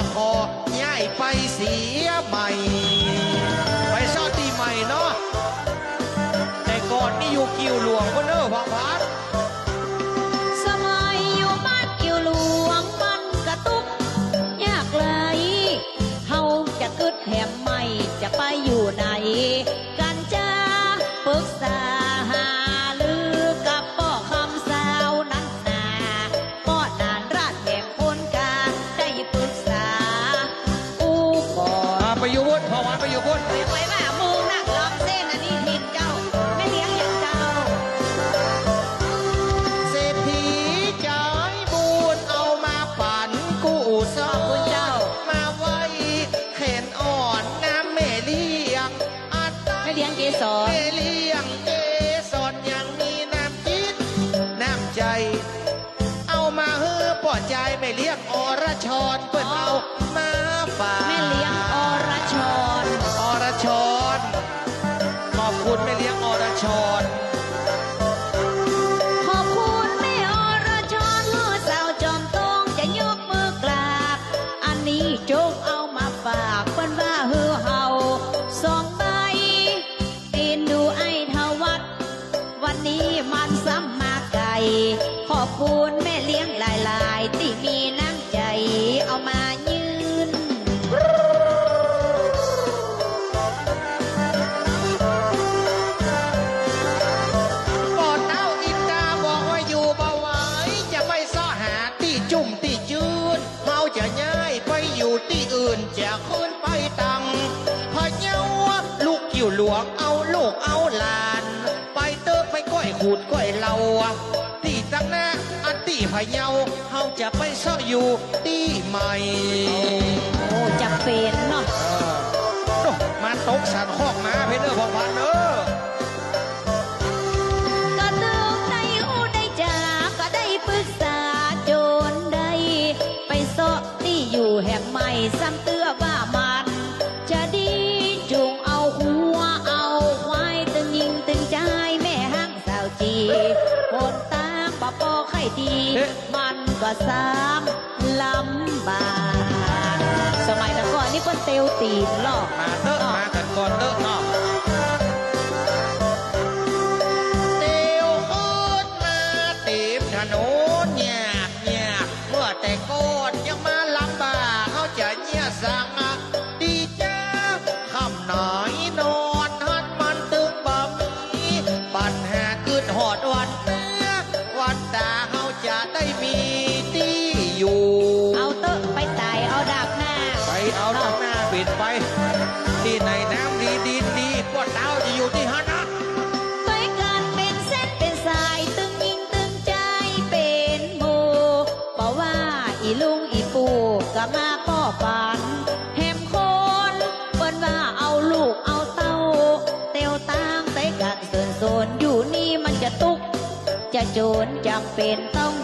จะขอย้ายไปเสียใหม่ เฮือปอดใจแม่เลี้ยงอรชรเปิดเอามาฝากแม่เลี้ยงอรชรอรชรขอบคุณแม่เลี้ยงอรชร ไปก้อยขูดก้อยเหลาที่ตั้งหน้าอันที่พะเยาเขาจะไปซ่ออยู่ที่ใหม่โอ้จะเป็นเนาะเออโน่มาตกสันคอกมาเพนเนอร์พอพันเนอก็ตึกได้หูได้จาก็ได้ปรึกษาโจนได้ ไปเสาะที่อยู่แห่งใหม่ซ้ำ มันก็ซ้ำลำบากสมัยแต่ก่อนนี่เพิ่นเตียวตีนหรอก มาเตอะมากันก่อนเตอะ ปิดไป ที่ไหนน้ำดีดินดีพวกเต้าจะอยู่ที่ฮันะไปกันเป็นเส้นเป็นสายตึงยิงตึงใจเป็นโมเพราะว่าอีลุงอีปู่ก็มาป้อปันแหมคนเปิ้นว่าเอาลูกเอาเต้า เตียวตั้งแต่กันส่วนส่วนอยู่นี่มันจะตุก จะโจรจำเป็นต้อง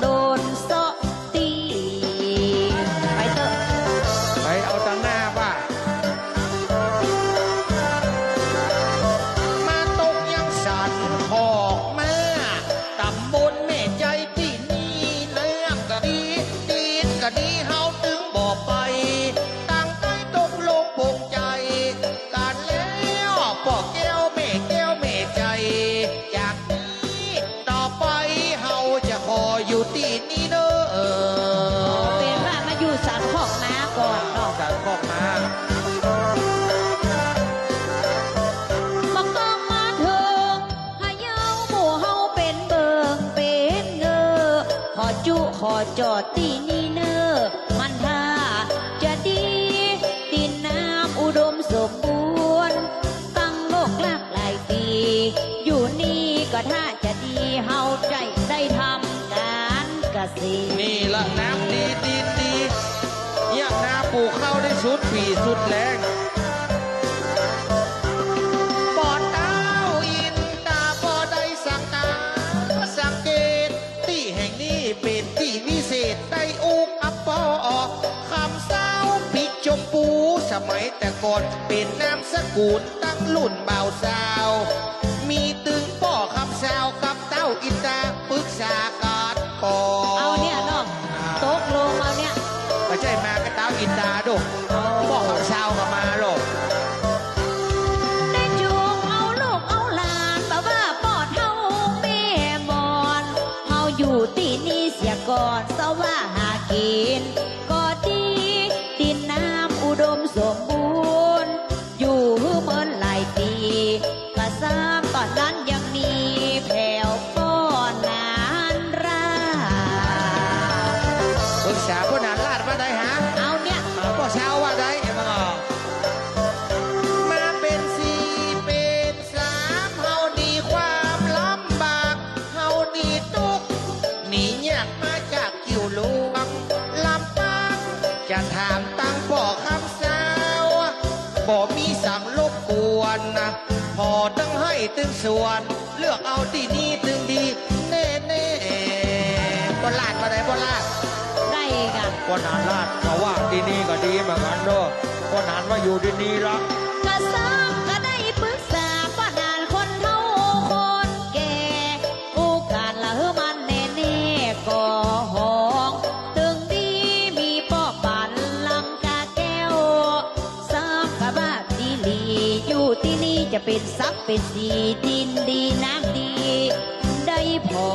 จอดที่นี่เนอมันท่าจะดีตีน้ำอุดมสมบูรณ์ตั้งโลกลากหลายปี อยู่นี่ก็ถ้าจะดีเฮาใจได้ทำการเกษตรนี่ละน้ำ มัยแต่ก่อนเป็นนามสกุลตั้งรุ่นเบาสาว มีตึงป่อขับสาวกับเต้าอินตาปรึกษากาดก่อเอาเนี่ยเนาะตกลงเอาเนี่ยไม่ใช่มากระเต้าอินตาดุ พอตั้งให้ตึงส่วนเลือกเอาที่นี่ตึงดีแน่แน่บนลาดมาไหนบนลาดได้กันคนหานลาดเพราะว่าที่นี่ก็ดีเหมือนกันเด้อคนหานมาอยู่ที่นี่รักี้จะเป็นซัพเป็นสีดินดีน้ำดีได้พอ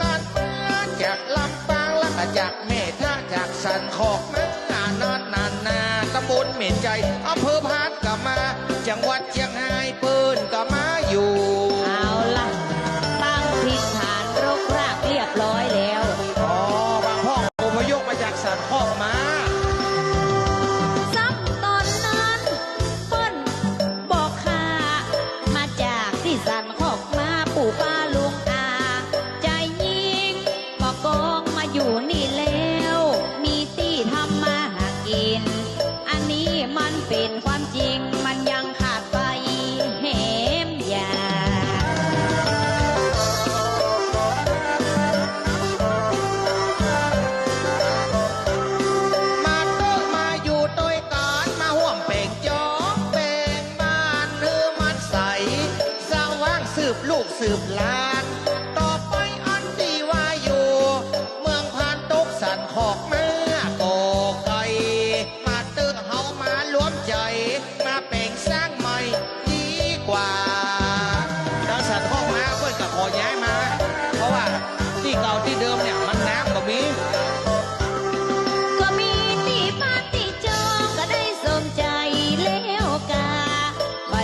การเมือจากลำปางและจากเมธาจากสันขอกมานอดนานนาตำบลเมตใจอำเภอพานก็มา จังหวัดเชียงรายปืนก็มาอยู่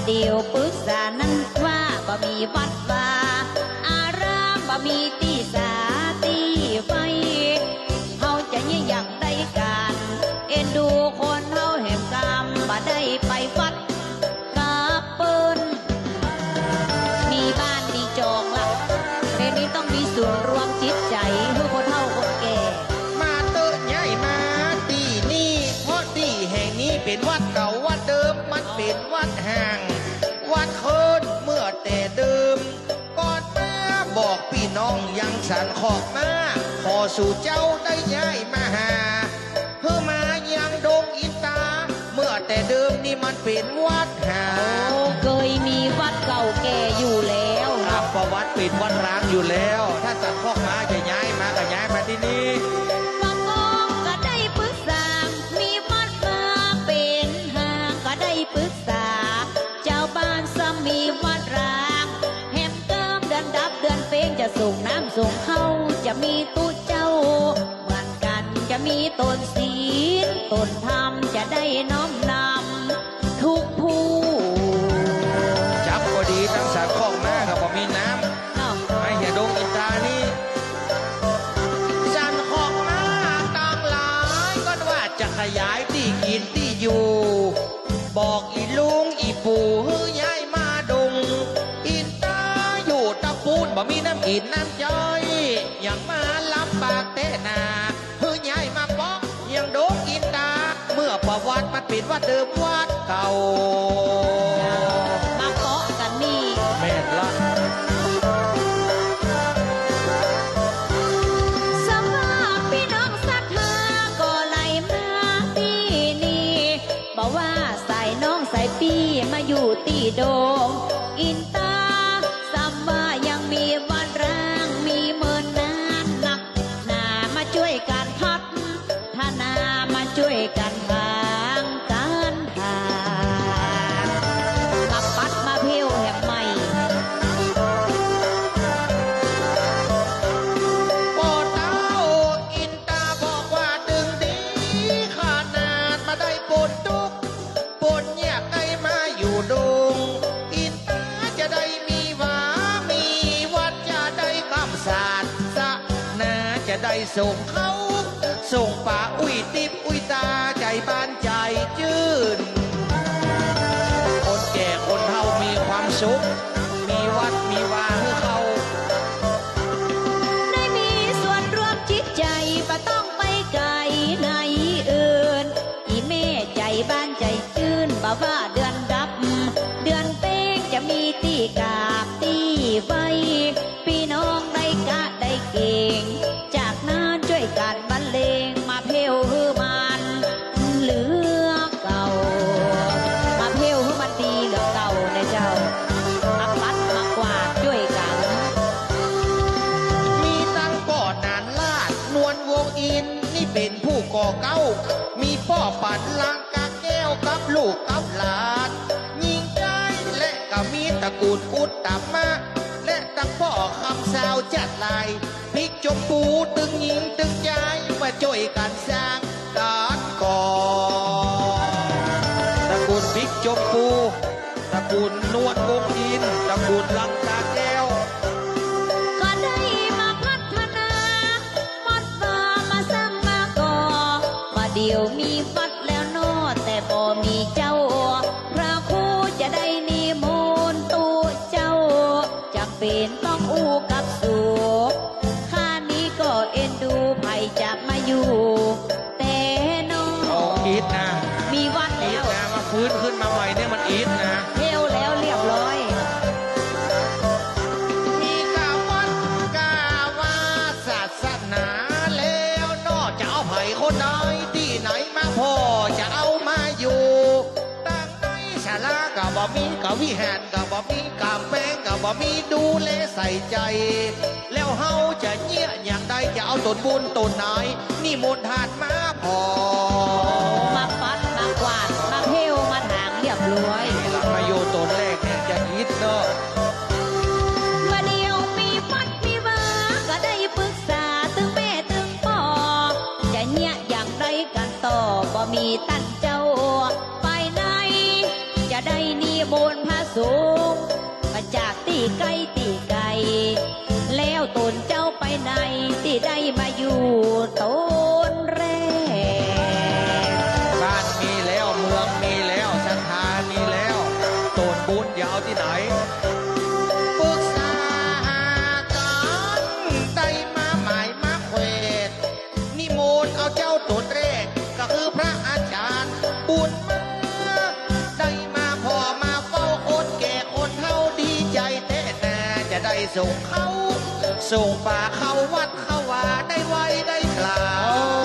เดียวปรึกษานั้นว่าบ่มีวัดว่า อารามบ่มี สันขอบมาขอสู่เจ้าได้ย้ายมาหาเพื่อมายังดงอินตา เมื่อแต่เดิมนี่มันเป็นวัดหาโอ้เคยมีวัดเก่าแก่อยู่แล้วครับประวัติเป็นวัดร้างอยู่แล้ว ถ้าสันขอบมาจะย้ายมาก็ย้ายมาที่นี่ ส่งเข้าจะมีตุเจ้า เหมือนกันจะมีตนศีลตนธรรมจะได้น้อมนำ กินน้ำจ้อยยังมาลำบากเตนาเฮ้ยยายมาป๊อกยังโดนกินตา เมื่อประวัติมันปิดว่าเดิมวัดเก่ามาป๊อกกันนี่เม่นละว่าใส่น้องใส่ปีมาอยู่ตีโดมอิน ส่งเขา ส่งป่าอุ้ยติบอุ้ยตาใจบ้านใจจืนคนแก่คนเฒ่ามีความสุข เก้า มีพ่อปัดลางกาแก้วกับลูกกับหลานยิงได้และก็มีตระกูลอุดตามมา และตั้งพ่อคำสาวจัดลายพริกจมปูตึงยิงตึงใจมาช่วยกันสร้างตารก่อตระกูลพริกจมปูตระกูลนวดกงอินตระกูลลังกาแ you. บ่มีกาแฟก็บ่มีดูแลใส่ใจ แล้วเฮาจะเนี่ยอย่างใดจะเอาตนบุญตนนายนี่มนต์หาดมาพอ ส่งเขา ส่งป่าเขาวัดเขาว่าได้ไวได้กล่าว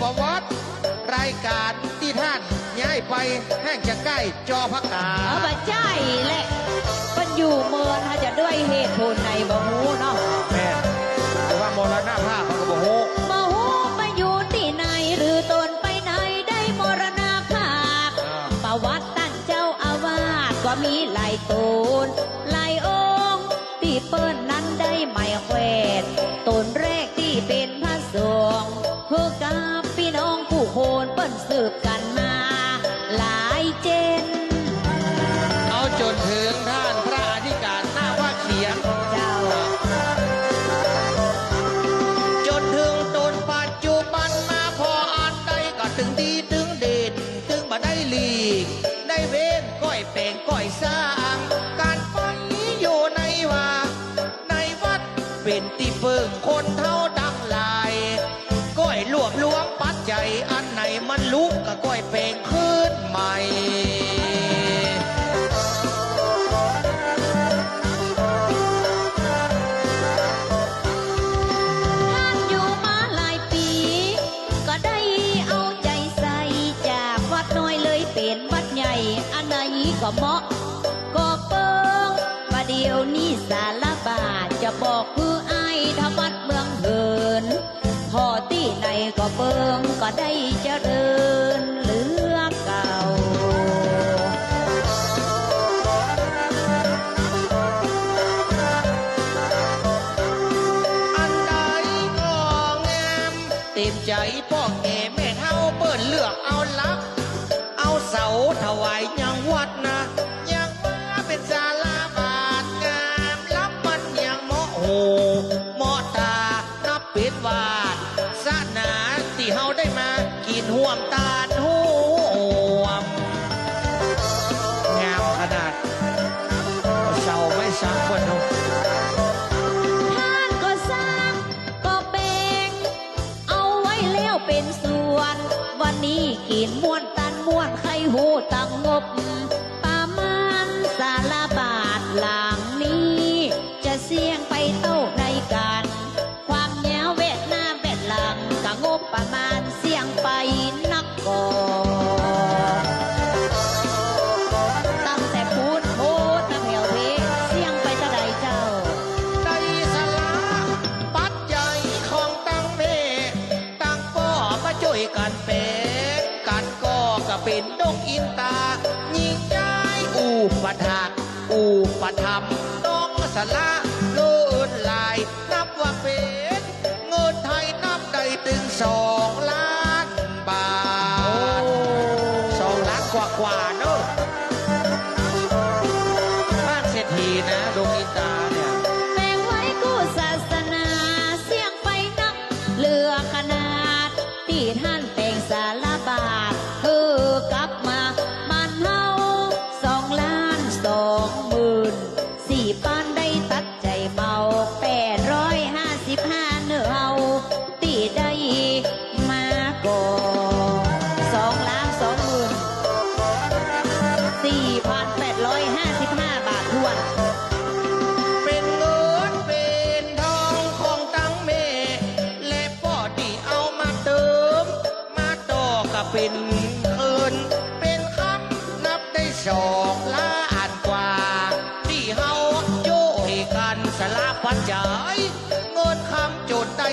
ประวัติรายการที่ท่านย้ายไปแห่งจะใกล้จอพักกาเอาไปใจแหละมันอยู่เมืองเาจะด้วยเหตุผลในบะฮูเนาะแม่แต่ว่ามรณะภาพของบะฮู้บ่ฮู้ไปอยู่ที่ไหนหรือตนไปไหนได้มรณะภาพประวัติตั้งเจ้าอาวาสก็มีหลายตัว bugs, the ก็เบิ่งก็ได้เจ้าเด้อ สามคนเนาะก็สร้างก็แบ่งเอาไว้แล้วเป็นส่วน วันนี้กินม้วนตันม้วนไข่หูตังงบ นกอินตายิ่งได้อุปถาอุปธรรมต้องสละโลนลาย นับว่าเป็น เงินไทยนับได้ถึงสองล้าน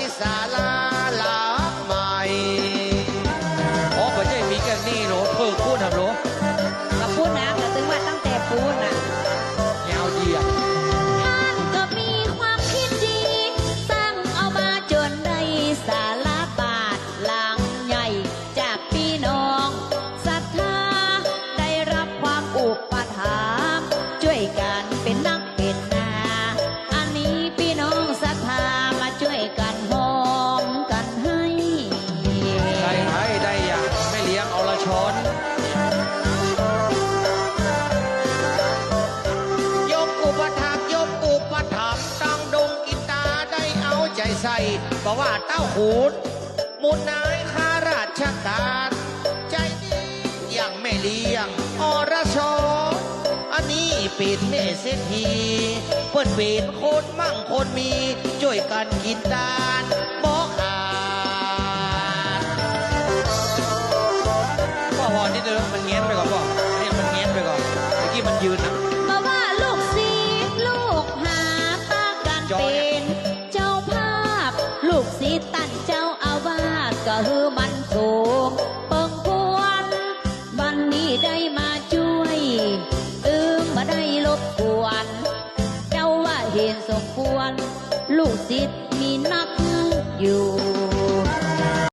salam. อรชออันนี้เปิดเมสเศรษฐีเพื่อนเป็นคนมั่งคนมีช่วยกันกินดานบอกอา